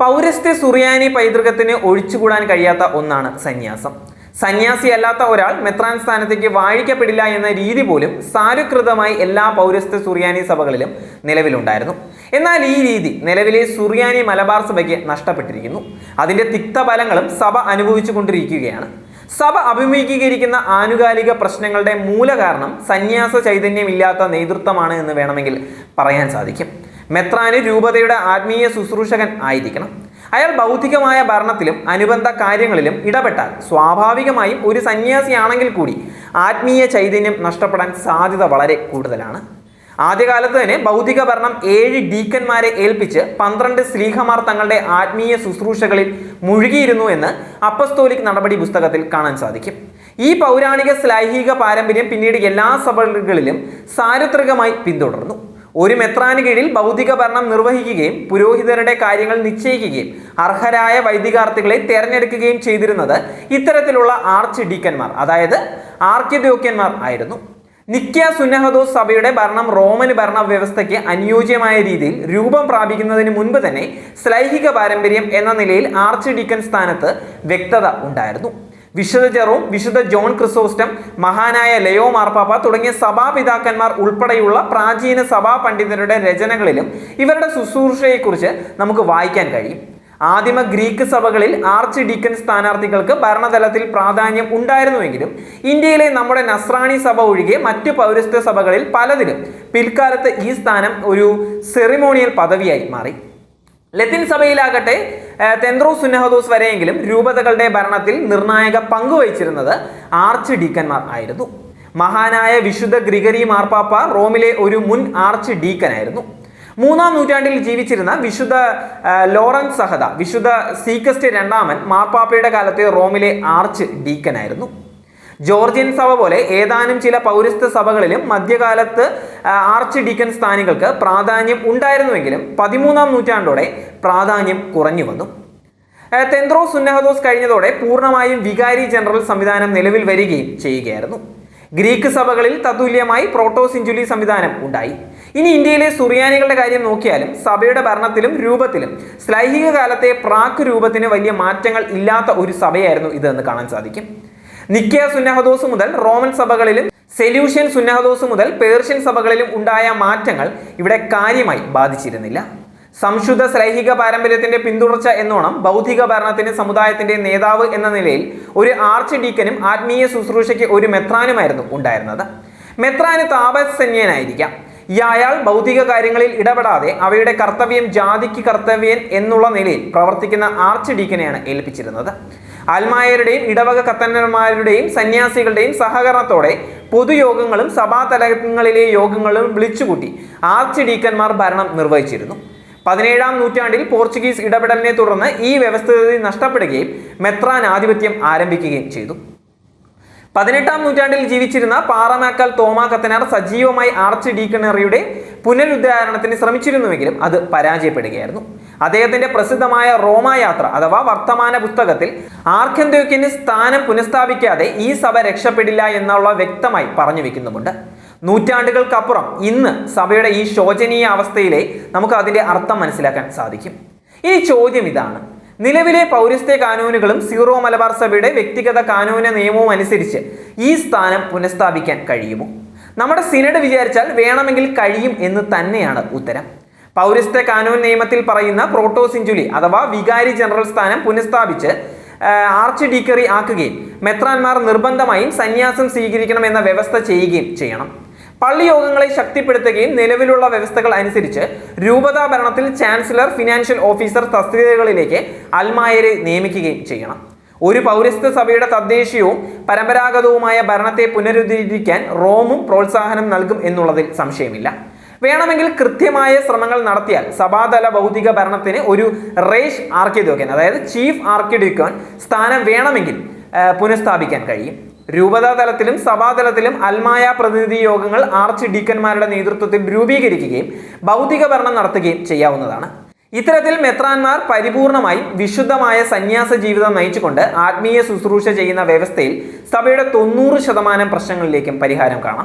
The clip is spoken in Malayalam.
പൗരസ്ത്യ സുറിയാനി പൈതൃകത്തിന് ഒഴിച്ചുകൂടാൻ കഴിയാത്ത ഒന്നാണ് സന്യാസം. സന്യാസി അല്ലാത്ത ഒരാൾ മെത്രാൻ സ്ഥാനത്തേക്ക് വാഴിക്കപ്പെടില്ല എന്ന രീതി പോലും സാരുകൃതമായി എല്ലാ പൗരസ്ത്യ സുറിയാനി സഭകളിലും നിലവിലുണ്ടായിരുന്നു. എന്നാൽ ഈ രീതി നിലവിലെ സുറിയാനി മലബാർ സഭയ്ക്ക് നഷ്ടപ്പെട്ടിരിക്കുന്നു. അതിന്റെ തിക്തഫലങ്ങളും സഭ അനുഭവിച്ചു കൊണ്ടിരിക്കുകയാണ്. സഭ അഭിമുഖീകരിക്കുന്ന ആനുകാലിക പ്രശ്നങ്ങളുടെ മൂലകാരണം സന്യാസ ചൈതന്യമില്ലാത്ത നേതൃത്വമാണ് എന്ന് വേണമെങ്കിൽ പറയാൻ സാധിക്കും. മെത്രാന് രൂപതയുടെ ആത്മീയ ശുശ്രൂഷകൻ ആയിരിക്കണം. അയാൾ ഭൗതികമായ ഭരണത്തിലും അനുബന്ധ കാര്യങ്ങളിലും ഇടപെട്ടാൽ സ്വാഭാവികമായും ഒരു സന്യാസിയാണെങ്കിൽ കൂടി ആത്മീയ ചൈതന്യം നഷ്ടപ്പെടാൻ സാധ്യത വളരെ കൂടുതലാണ്. ആദ്യകാലത്ത് തന്നെ ഭൗതിക ഭരണം ഏഴ് ഡീക്കന്മാരെ ഏൽപ്പിച്ച് പന്ത്രണ്ട് ശ്രീഹമാർ തങ്ങളുടെ ആത്മീയ ശുശ്രൂഷകളിൽ മുഴുകിയിരുന്നു എന്ന് അപ്പസ്തോലിക് നടപടി പുസ്തകത്തിൽ കാണാൻ സാധിക്കും. ഈ പൗരാണിക ശ്ലൈഹിക പാരമ്പര്യം പിന്നീട് എല്ലാ സഭകളിലും സാർവത്രികമായി പിന്തുടർന്നു. ഒരു മെത്രാന് കീഴിൽ ഭൗതിക ഭരണം നിർവഹിക്കുകയും പുരോഹിതരുടെ കാര്യങ്ങൾ നിശ്ചയിക്കുകയും അർഹരായ വൈദികാർത്ഥികളെ തിരഞ്ഞെടുക്കുകയും ചെയ്തിരുന്നത് ഇത്തരത്തിലുള്ള ആർച്ച് ഡീക്കന്മാർ അതായത് ആർക്കിദ്യോക്യന്മാർ ആയിരുന്നു. നിക്യ സുന്നഹദോസ് സഭയുടെ ഭരണം റോമൻ ഭരണ വ്യവസ്ഥയ്ക്ക് അനുയോജ്യമായ രീതിയിൽ രൂപം പ്രാപിക്കുന്നതിന് മുൻപ് തന്നെ ശ്ലൈഹിക പാരമ്പര്യം എന്ന നിലയിൽ ആർച്ച് ഡീക്കൻ സ്ഥാനത്ത് വ്യക്തത ഉണ്ടായിരുന്നു. വിശുദ്ധ ജെറോം വിശുദ്ധ ജോൺ ക്രിസോസ്റ്റം മഹാനായ ലയോ മാർപ്പാപ്പ തുടങ്ങിയ സഭാപിതാക്കന്മാർ ഉൾപ്പെടെയുള്ള പ്രാചീന സഭാ പണ്ഡിതരുടെ രചനകളിലും ഇവരുടെ ശുശ്രൂഷയെക്കുറിച്ച് നമുക്ക് വായിക്കാൻ കഴിയും. ആദിമ ഗ്രീക്ക് സഭകളിൽ ആർച്ച് ഡീക്കൻ സ്ഥാനാർത്ഥികൾക്ക് ഭരണതലത്തിൽ പ്രാധാന്യം ഉണ്ടായിരുന്നുവെങ്കിലും ഇന്ത്യയിലെ നമ്മുടെ നസ്രാണി സഭ ഒഴികെ മറ്റു പൗരസ്ത്യ സഭകളിൽ പലതിലും പിൽക്കാലത്ത് ഈ സ്ഥാനം ഒരു സെറിമോണിയൽ പദവിയായി മാറി. ലത്തിൻ സഭയിലാകട്ടെ ഏഹ്, തെന്ത്രോ സുന്നഹദോസ് വരെയെങ്കിലും രൂപതകളുടെ ഭരണത്തിൽ നിർണായക പങ്കുവഹിച്ചിരുന്നത് ആർച്ച് ഡീക്കന്മാർ ആയിരുന്നു. മഹാനായ വിശുദ്ധ ഗ്രിഗറി മാർപ്പാപ്പ റോമിലെ ഒരു മുൻ ആർച്ച് ഡീക്കനായിരുന്നു. മൂന്നാം നൂറ്റാണ്ടിൽ ജീവിച്ചിരുന്ന വിശുദ്ധ ലോറൻസ് സഹദ വിശുദ്ധ സീക്കസ്റ്റ് രണ്ടാമൻ മാർപ്പാപ്പയുടെ കാലത്തെ റോമിലെ ആർച്ച് ഡീക്കനായിരുന്നു. ജോർജിയൻ സഭ പോലെ ഏതാനും ചില പൗരസ്ത്യ സഭകളിലും മധ്യകാലത്ത് ആർച്ച് ഡീക്കൻ സ്ഥാനികൾക്ക് പ്രാധാന്യം ഉണ്ടായിരുന്നുവെങ്കിലും പതിമൂന്നാം നൂറ്റാണ്ടോടെ പ്രാധാന്യം കുറഞ്ഞു വന്നു. തെന്ത്രോസ് തെന്ത്രോ സുന്നഹദോസ് കഴിഞ്ഞതോടെ പൂർണമായും വികാരി ജനറൽ സംവിധാനം നിലവിൽ വരികയും ചെയ്യുകയായിരുന്നു. ഗ്രീക്ക് സഭകളിൽ തത്തുല്യമായി പ്രോട്ടോസിഞ്ചുലി സംവിധാനം ഉണ്ടായി. ഇനി ഇന്ത്യയിലെ സുറിയാനികളുടെ കാര്യം നോക്കിയാലും സഭയുടെ ഭരണത്തിലും രൂപത്തിലും ശ്ലൈഹിക കാലത്തെ പ്രാക്ക് രൂപത്തിന് വലിയ മാറ്റങ്ങൾ ഇല്ലാത്ത ഒരു സഭയായിരുന്നു ഇതെന്ന് കാണാൻ സാധിക്കും. നിക്കിയ സുന്നഹദോസ് മുതൽ റോമൻ സഭകളിലും സെല്യൂഷ്യൻ സുന്നഹദോസ് മുതൽ പേർഷ്യൻ സഭകളിലും ഉണ്ടായ മാറ്റങ്ങൾ ഇവിടെ കാര്യമായി ബാധിച്ചിരുന്നില്ല. സംശുദ്ധ ശ്രൈഹിക പാരമ്പര്യത്തിന്റെ പിന്തുടർച്ച എന്നോണം ബൗദ്ധിക ഭരണത്തിന് സമുദായത്തിന്റെ നേതാവ് എന്ന നിലയിൽ ഒരു ആർച്ച് ഡീക്കനും ആത്മീയ ശുശ്രൂഷയ്ക്ക് ഒരു മെത്രാനുമായിരുന്നു ഉണ്ടായിരുന്നത്. മെത്രാന് താപസന്യനായിരിക്കാം. ഈ അയാൾ ഭൗതിക കാര്യങ്ങളിൽ ഇടപെടാതെ അവയുടെ കർത്തവ്യം ജാതിക്ക് കർത്തവ്യൻ എന്നുള്ള നിലയിൽ പ്രവർത്തിക്കുന്ന ആർച്ച് ഡീക്കനെയാണ് ഏൽപ്പിച്ചിരുന്നത്. ആൽമായരുടെയും ഇടവക കത്തന്നന്മാരുടെയും സന്യാസികളുടെയും സഹകരണത്തോടെ പൊതുയോഗങ്ങളും സഭാതലങ്ങളിലെ യോഗങ്ങളും വിളിച്ചുകൂട്ടി ആർച്ച് ഡീക്കന്മാർ ഭരണം നിർവഹിച്ചിരുന്നു. പതിനേഴാം നൂറ്റാണ്ടിൽ പോർച്ചുഗീസ് ഇടപെടലിനെ തുടർന്ന് ഈ വ്യവസ്ഥിതി നഷ്ടപ്പെടുകയും മെത്രാൻ ആധിപത്യം ആരംഭിക്കുകയും ചെയ്തു. പതിനെട്ടാം നൂറ്റാണ്ടിൽ ജീവിച്ചിരുന്ന പാറമാക്കൽ തോമാ കത്തനാർ സജീവമായി ആർച്ച് ഡീക്കണറിയുടെ പുനരുദ്ധാരണത്തിന് ശ്രമിച്ചിരുന്നുവെങ്കിലും അത് പരാജയപ്പെടുകയായിരുന്നു. അദ്ദേഹത്തിന്റെ പ്രസിദ്ധമായ റോമായാത്ര അഥവാ വർത്തമാന പുസ്തകത്തിൽ ആർക്കന്തോക്കിന് സ്ഥാനം പുനഃസ്ഥാപിക്കാതെ ഈ സഭ രക്ഷപ്പെടില്ല എന്നുള്ള വ്യക്തമായി പറഞ്ഞു വെക്കുന്നുമുണ്ട്. നൂറ്റാണ്ടുകൾക്കപ്പുറം ഇന്ന് സഭയുടെ ഈ ശോചനീയ അവസ്ഥയിലെ നമുക്ക് അതിന്റെ അർത്ഥം മനസ്സിലാക്കാൻ സാധിക്കും. ഈ ചോദ്യം ഇതാണ്. നിലവിലെ പൗരസ്ത്യ കാനൂനുകളും സീറോ മലബാർ സഭയുടെ വ്യക്തിഗത കാനൂന നിയമവും അനുസരിച്ച് ഈ സ്ഥാനം പുനഃസ്ഥാപിക്കാൻ കഴിയുമോ? നമ്മുടെ സിനഡ് വിചാരിച്ചാൽ വേണമെങ്കിൽ കഴിയും എന്ന് തന്നെയാണ് ഉത്തരം. പൗരസ്ത്യ കാനൂൻ നിയമത്തിൽ പറയുന്ന പ്രോട്ടോസിഞ്ചുലി അഥവാ വികാരി ജനറൽ സ്ഥാനം പുനഃസ്ഥാപിച്ച് ആർച്ച് ഡീക്കറി ആക്കുകയും മെത്രാന്മാർ നിർബന്ധമായും സന്യാസം സ്വീകരിക്കണമെന്ന വ്യവസ്ഥ ചെയ്യുകയും ചെയ്യണം. പള്ളി യോഗങ്ങളെ ശക്തിപ്പെടുത്തുകയും നിലവിലുള്ള വ്യവസ്ഥകൾ അനുസരിച്ച് രൂപതാ ഭരണത്തിൽ ചാൻസലർ ഫിനാൻഷ്യൽ ഓഫീസർ തസ്തികകളിലേക്ക് അൽമായരെ നിയമിക്കുകയും ചെയ്യണം. ഒരു പൗരസ്ത്യ സഭയുടെ തദ്ദേശീയവും പരമ്പരാഗതവുമായ ഭരണത്തെ പുനരുദ്ധരിക്കാൻ റോമും പ്രോത്സാഹനം നൽകും എന്നുള്ളതിൽ സംശയമില്ല. വേണമെങ്കിൽ കൃത്യമായ ശ്രമങ്ങൾ നടത്തിയാൽ സഭാതല ഭൗതിക ഭരണത്തിന് ഒരു റേഷ് ആർക്കിഡോക്കൻ അതായത് ചീഫ് ആർക്കിഡോക്കൻ സ്ഥാനം വേണമെങ്കിൽ പുനഃസ്ഥാപിക്കാൻ കഴിയും. രൂപതാ തലത്തിലും സഭാതലത്തിലും അൽമായ പ്രതിനിധി യോഗങ്ങൾ ആർച്ച് ഡീക്കന്മാരുടെ നേതൃത്വത്തിൽ രൂപീകരിക്കുകയും ഭൗതിക ഭരണം നടത്തുകയും ചെയ്യാവുന്നതാണ്. ഇത്തരത്തിൽ മെത്രാന്മാർ പരിപൂർണമായും വിശുദ്ധമായ സന്യാസ ജീവിതം നയിച്ചുകൊണ്ട് ആത്മീയ ശുശ്രൂഷ ചെയ്യുന്ന വ്യവസ്ഥയിൽ സഭയുടെ തൊണ്ണൂറ് ശതമാനം പ്രശ്നങ്ങളിലേക്കും പരിഹാരം കാണാം.